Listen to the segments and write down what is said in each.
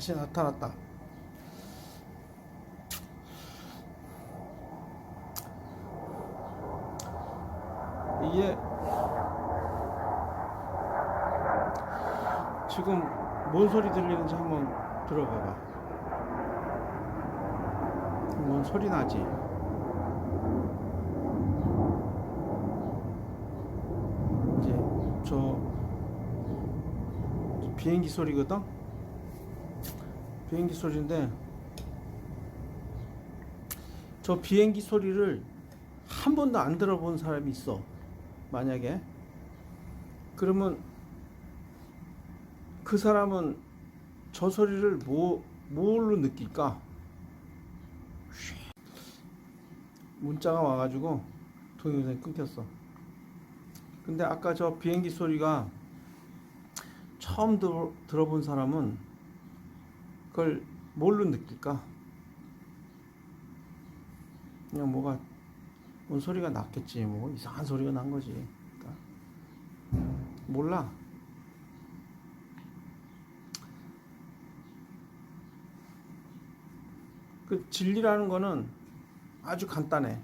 다시 나타났다. 이게 지금 뭔 소리 들리는지 한번 들어봐봐. 뭔 소리 나지? 이제 저 비행기 소리거든? 비행기 소리인데 저 비행기 소리를 한 번도 안 들어본 사람이 있어. 만약에 그러면 그 사람은 저 소리를 뭐 뭘로 느낄까? 문자가 와가지고 동영상이 끊겼어. 근데 아까 저 비행기 소리가 처음 들, 들어본 사람은 그걸 뭘로 느낄까? 그냥 뭐가 뭔 소리가 났겠지. 뭐 이상한 소리가 난 거지. 그러니까 몰라. 그 진리라는 거는 아주 간단해.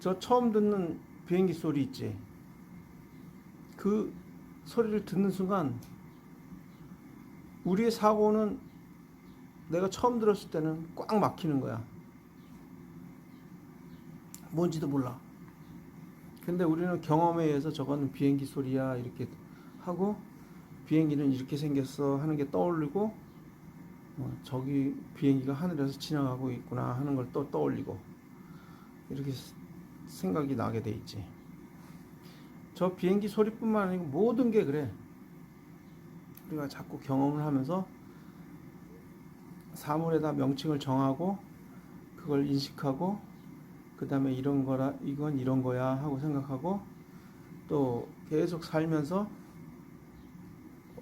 저 처음 듣는 비행기 소리 있지? 그 소리를 듣는 순간 우리의 사고는 내가 처음 들었을 때는 꽉 막히는 거야 뭔지도 몰라. 근데 우리는 경험에 의해서 저거는 비행기 소리야 이렇게 하고 비행기는 이렇게 생겼어 하는 게 떠올리고 어, 저기 비행기가 하늘에서 지나가고 있구나 하는 걸 또 떠올리고 이렇게 생각이 나게 돼 있지. 저 비행기 소리뿐만 아니고 모든 게 그래. 우리가 자꾸 경험을 하면서 사물에다 명칭을 정하고 그걸 인식하고 그 다음에 이런 거라 이건 이런 거야 하고 생각하고 또 계속 살면서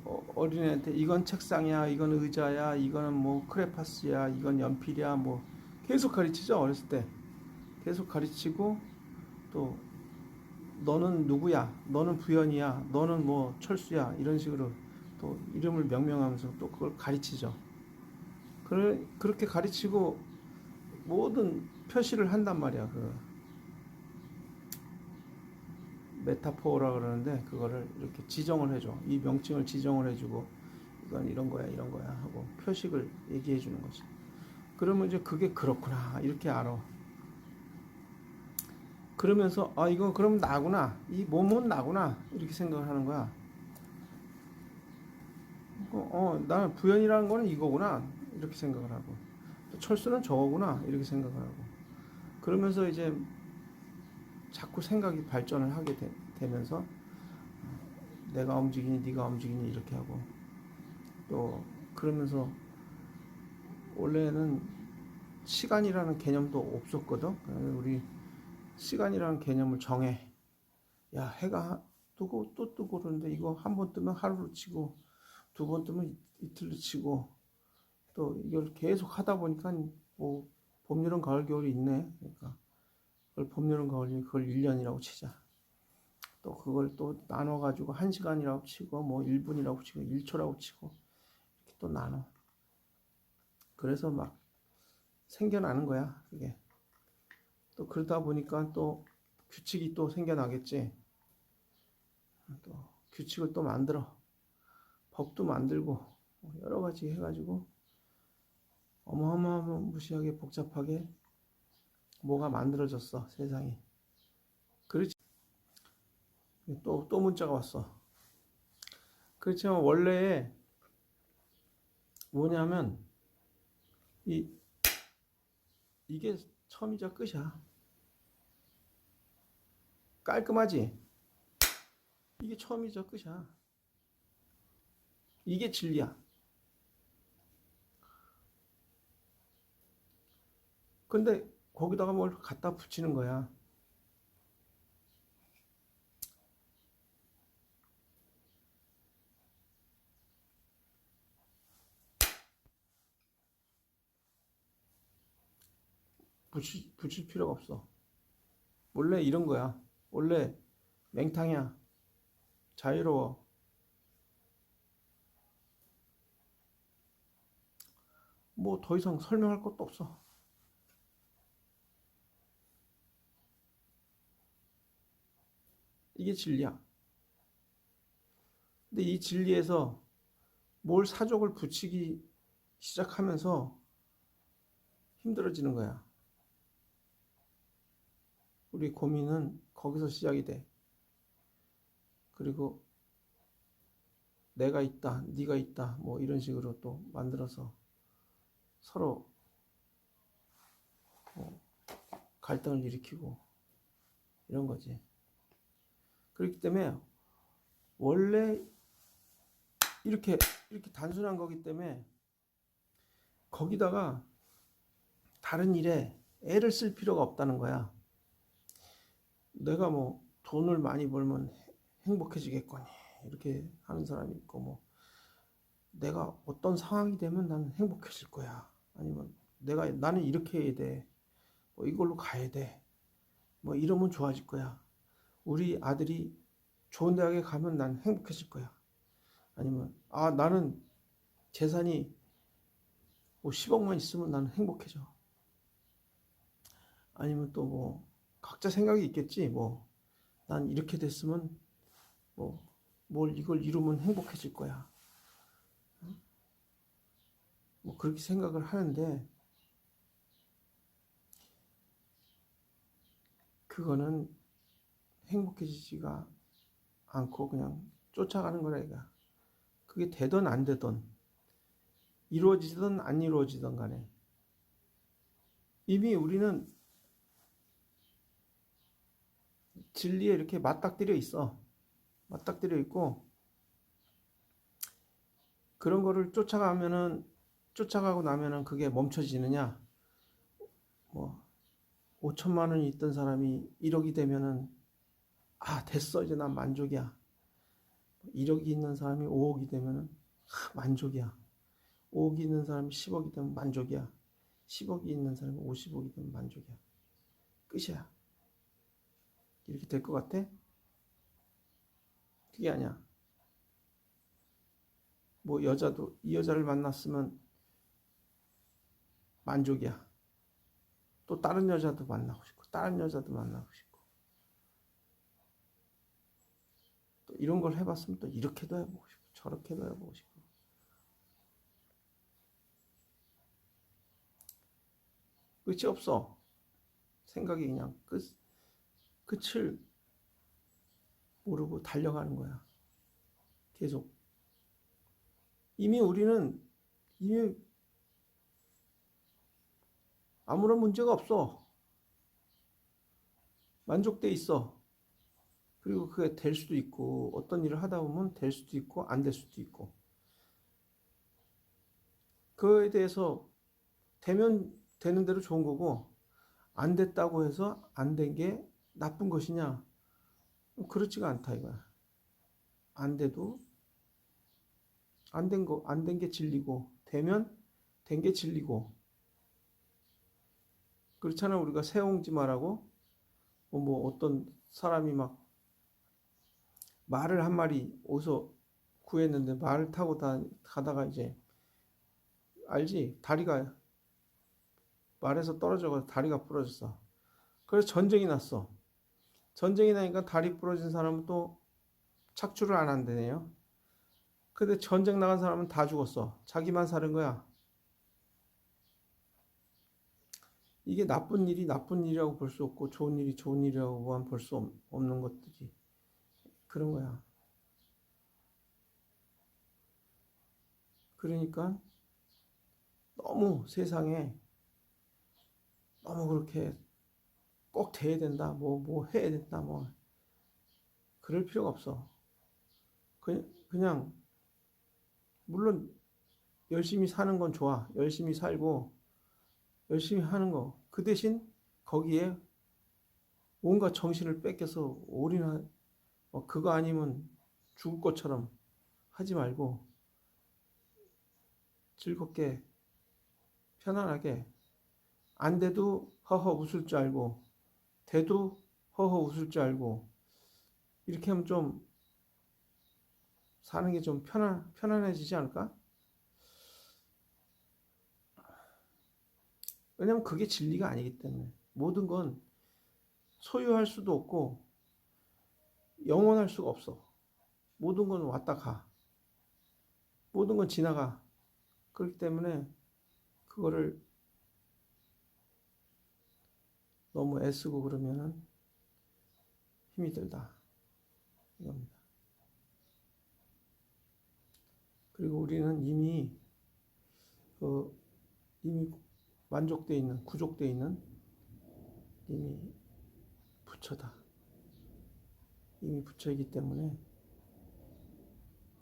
어, 어린애한테 이건 책상이야 이건 의자야 이거는 뭐 크레파스야 이건 연필이야 뭐 계속 가르치죠 어렸을 때. 계속 가르치고 또 너는 누구야? 너는 부연이야? 너는 뭐 철수야? 이런 식으로 또 이름을 명명하면서 또 그걸 가르치죠 그래, 그렇게 가르치고 모든 표시를 한단 말이야. 그 메타포라 그러는데 그거를 이렇게 지정을 해줘. 이 명칭을 지정을 해주고 이건 이런 거야, 이런 거야 하고 표식을 얘기해 주는 거지. 그러면 이제 그게 그렇구나 이렇게 알아. 그러면서 아 이건 그럼 나구나 이 몸은 나구나 이렇게 생각을 하는 거야. 어, 어 나는 부연이라는 거는 이거구나. 이렇게 생각을 하고. 철수는 저거구나. 이렇게 생각을 하고. 그러면서 이제 자꾸 생각이 발전을 하게 되, 면서 내가 움직이니 네가 움직이니 이렇게 하고. 또 그러면서 원래는 시간이라는 개념도 없었거든. 우리 시간이라는 개념을 정해. 야 해가 뜨고 또 뜨고 그러는데 이거 한 번 뜨면 하루로 치고 두 번 뜨면 이틀로 치고 또 이걸 계속 하다 보니까 뭐 봄, 여름, 가을, 겨울이 있네. 그러니까 그걸 봄, 여름, 가을, 그걸 1년이라고 치자. 또 그걸 또 나눠가지고 1시간이라고 치고 뭐 1분이라고 치고 1초라고 치고 이렇게 또 나눠. 그래서 막 생겨나는 거야, 그게. 또 그러다 보니까 또 규칙이 또 생겨나겠지. 또 규칙을 또 만들어. 법도 만들고 뭐 여러 가지 해가지고 어마어마무시하게 복잡하게 뭐가 만들어졌어 세상이. 그렇지. 또, 또 문자가 왔어. 그렇지만 원래 뭐냐면 이 이게 처음이자 끝이야. 깔끔하지? 이게 처음이자 끝이야 이게 진리야 근데 거기다가 뭘 갖다 붙이는 거야. 붙이, 붙일 필요가 없어. 원래 이런 거야. 원래 맹탕이야. 자유로워. 뭐 더 이상 설명할 것도 없어. 이게 진리야. 근데 이 진리에서 뭘 사족을 붙이기 시작하면서 힘들어지는 거야. 우리 고민은 거기서 시작이 돼. 그리고 내가 있다, 네가 있다, 뭐 이런 식으로 또 만들어서 서로 어, 갈등을 일으키고 이런 거지. 그렇기 때문에 원래 이렇게 이렇게 단순한 거기 때문에 거기다가 다른 일에 애를 쓸 필요가 없다는 거야. 내가 뭐 돈을 많이 벌면 행복해지겠거니 이렇게 하는 사람이 있고 뭐 내가 어떤 상황이 되면 나는 행복해질 거야. 아니면 내가 나는 이렇게 해야 돼. 뭐 이걸로 가야 돼. 뭐 이러면 좋아질 거야. 우리 아들이 좋은 대학에 가면 난 행복해질 거야. 아니면 아 나는 재산이 뭐 10억만 있으면 나는 행복해져. 아니면 또 뭐 각자 생각이 있겠지. 뭐 난 이렇게 됐으면 뭐 뭘 이걸 이루면 행복해질 거야. 뭐 그렇게 생각을 하는데 그거는 행복해지지가 않고 그냥 쫓아가는 거라 이가. 그게 되든 안 되든 이루어지든 안 이루어지든 간에 이미 우리는 진리에 이렇게 맞닥뜨려 있어. 맞닥뜨려 있고 그런 거를 쫓아가면은 쫓아가고 나면은 그게 멈춰지느냐? 뭐 5천만 원이 있던 사람이 1억이 되면은 아 됐어 이제 난 만족이야. 1억이 있는 사람이 5억이 되면은 아, 만족이야. 5억이 있는 사람이 10억이 되면 만족이야. 10억이 있는 사람이 50억이 되면 만족이야. 끝이야. 이렇게 될 것 같아? 그게 아니야. 뭐 여자도 이 여자를 만났으면 만족이야. 또 다른 여자도 만나고 싶고 다른 여자도 만나고 싶고 또 이런 걸 해봤으면 또 이렇게도 해보고 싶고 저렇게도 해보고 싶고 끝이 없어. 생각이 그냥 끝 끝을 모르고 달려가는 거야. 계속. 이미 우리는 이미 아무런 문제가 없어. 만족돼 있어. 그리고 그게 될 수도 있고, 어떤 일을 하다 보면 될 수도 있고, 안 될 수도 있고. 그거에 대해서 되면 되는 대로 좋은 거고, 안 됐다고 해서 안 된 게 나쁜 것이냐? 그렇지가 않다, 이거야. 안 돼도, 안 된 거, 안 된 게 진리고, 되면 된 게 진리고, 그렇잖아 우리가 새옹지마라고. 뭐, 뭐 어떤 사람이 막 말을 한 마리 어디서 구했는데 말을 타고 다 가다가 이제 알지? 다리가 말에서 떨어져서 다리가 부러졌어. 그래서 전쟁이 났어. 전쟁이 나니까 다리 부러진 사람은 또 착출을 안 한대네요. 근데 전쟁 나간 사람은 다 죽었어. 자기만 사는 거야 이게 나쁜 일이 나쁜 일이라고 볼 수 없고 좋은 일이 좋은 일이라고만 볼 수 없는 것들이 그런 거야. 그러니까 너무 세상에 너무 그렇게 꼭 돼야 된다, 뭐, 뭐 해야 된다, 뭐. 그럴 필요가 없어. 그냥, 그냥, 물론 열심히 사는 건 좋아. 열심히 살고, 열심히 하는 거. 그 대신 거기에 온갖 정신을 뺏겨서 올인하, 어, 그거 아니면 죽을 것처럼 하지 말고 즐겁게 편안하게 안 돼도 허허 웃을 줄 알고 돼도 허허 웃을 줄 알고 이렇게 하면 좀 사는 게 좀 편안 편안해지지 않을까? 왜냐면 그게 진리가 아니기 때문에 모든 건 소유할 수도 없고 영원할 수가 없어. 모든 건 왔다 가. 모든 건 지나가. 그렇기 때문에 그거를 너무 애쓰고 그러면은 힘이 들다. 이겁니다. 그리고 우리는 이미 그 이미 만족돼 있는 구족돼 있는 이미 부처다. 이미 부처이기 때문에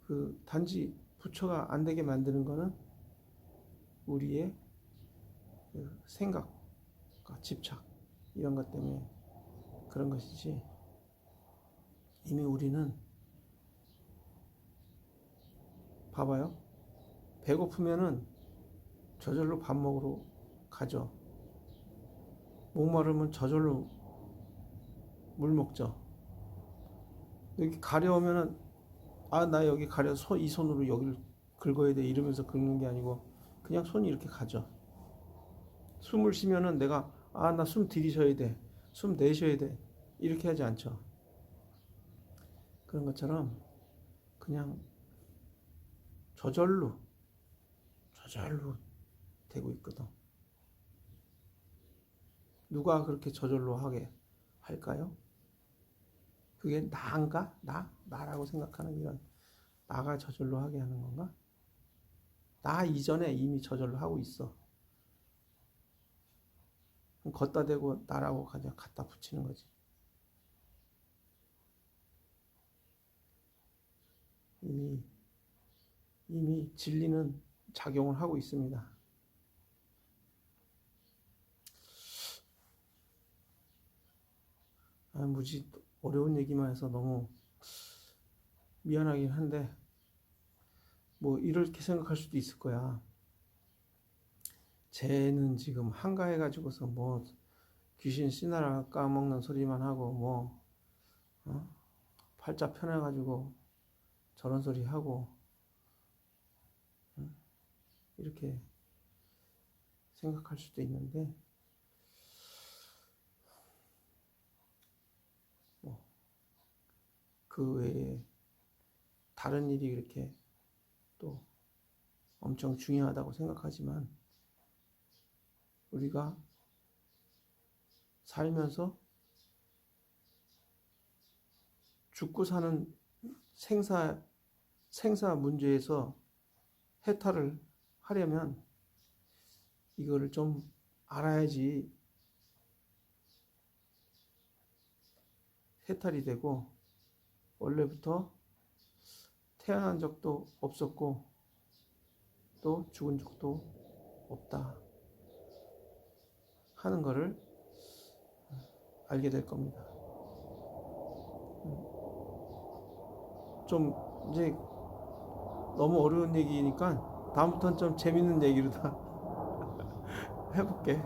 그 단지 부처가 안 되게 만드는 거는 우리의 그 생각과 집착 이런 것 때문에 그런 것이지 이미 우리는 봐봐요. 배고프면은 저절로 밥 먹으러 가죠. 목마르면 저절로 물 먹죠. 여기 가려우면은 아 나 여기 가려 손 이 손으로 여기를 긁어야 돼 이러면서 긁는 게 아니고 그냥 손이 이렇게 가죠. 숨을 쉬면은 내가 아 나 숨 들이셔야 돼. 숨 내셔야 돼. 이렇게 하지 않죠. 그런 것처럼 그냥 저절로 저절로 되고 있거든. 누가 그렇게 저절로 하게 할까요? 그게 나인가? 나? 나라고 생각하는 이런 나가 저절로 하게 하는 건가? 나 이전에 이미 저절로 하고 있어. 걷다 대고 나라고 그냥 갖다 붙이는 거지. 이미 이미 진리는 작용을 하고 있습니다. 아, 무지 어려운 얘기만 해서 너무 미안하긴 한데 뭐 이렇게 생각할 수도 있을 거야. 쟤는 지금 한가해 가지고서 뭐 귀신 씨나라 까먹는 소리만 하고 뭐 어? 팔자 편해 가지고 저런 소리 하고 응? 이렇게 생각할 수도 있는데 그 외에 다른 일이 이렇게 또 엄청 중요하다고 생각하지만 우리가 살면서 죽고 사는 생사 생사 문제에서 해탈을 하려면 이거를 좀 알아야지 해탈이 되고 원래부터 태어난 적도 없었고 또 죽은 적도 없다 하는 것을 알게 될 겁니다. 좀 이제 너무 어려운 얘기니까 다음부터는 좀 재밌는 얘기로 다 해볼게.